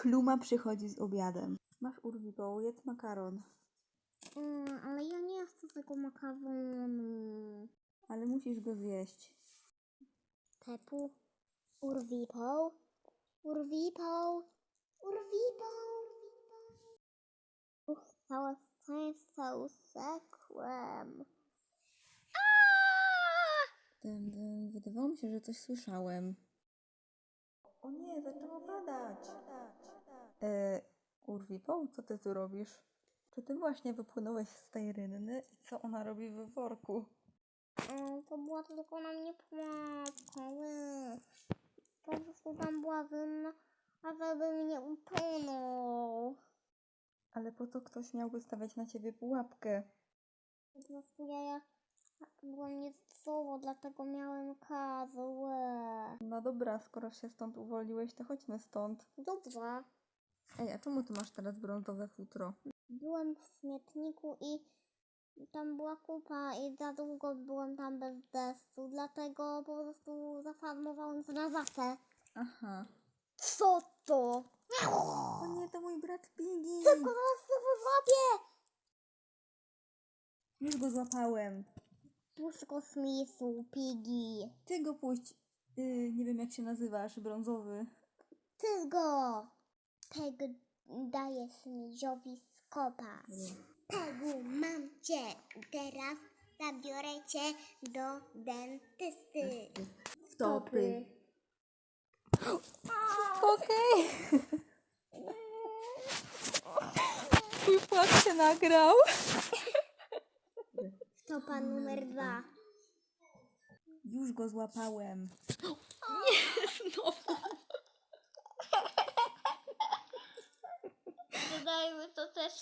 Kluma przychodzi z obiadem. Masz urwipoł, jedz makaron. Mm, ale ja nie chcę tego makaronu. Ale musisz go zjeść. Tepu. Urwipą. Urwipą. Urwipą. Uch, całe szczęście usekłem. Dym, dym. Wydawało mi się, że coś słyszałem. O nie, zaczęło padać. E, Urwipoł, co ty tu robisz? Czy ty właśnie wypłynąłeś z tej rynny i co ona robi w worku? Mm, To była tylko na mnie pułapka, wiesz. Po prostu tam była wynna, a żeby mnie utonął. Ale po co ktoś miałby stawiać na ciebie pułapkę? Po prostu ja, ja byłem niezdrowo, dlatego miałem kazę, łe. No dobra, skoro się stąd uwolniłeś, to chodźmy stąd. Dobrze. Ej, a czemu ty masz teraz brązowe futro? Byłem w śmietniku i tam była kupa i za długo byłem tam bez deszczu, dlatego po prostu zafarmowałem zawsze. Aha. Co to? O nie, to mój brat Piggy! Tylko zaraz się wyłapię! Już go złapałem. Puść kosmisu, Piggy. Ty go puść. Yy, nie wiem jak się nazywasz, brązowy. Ty go! Tego dajesz mi ziowi skopa. Pegu, mam cię. Teraz zabiorę cię do dentysty. Stopy. Okej. Twój płacz się nagrał. Stopa numer dwa. Już go złapałem. Dodajmy to też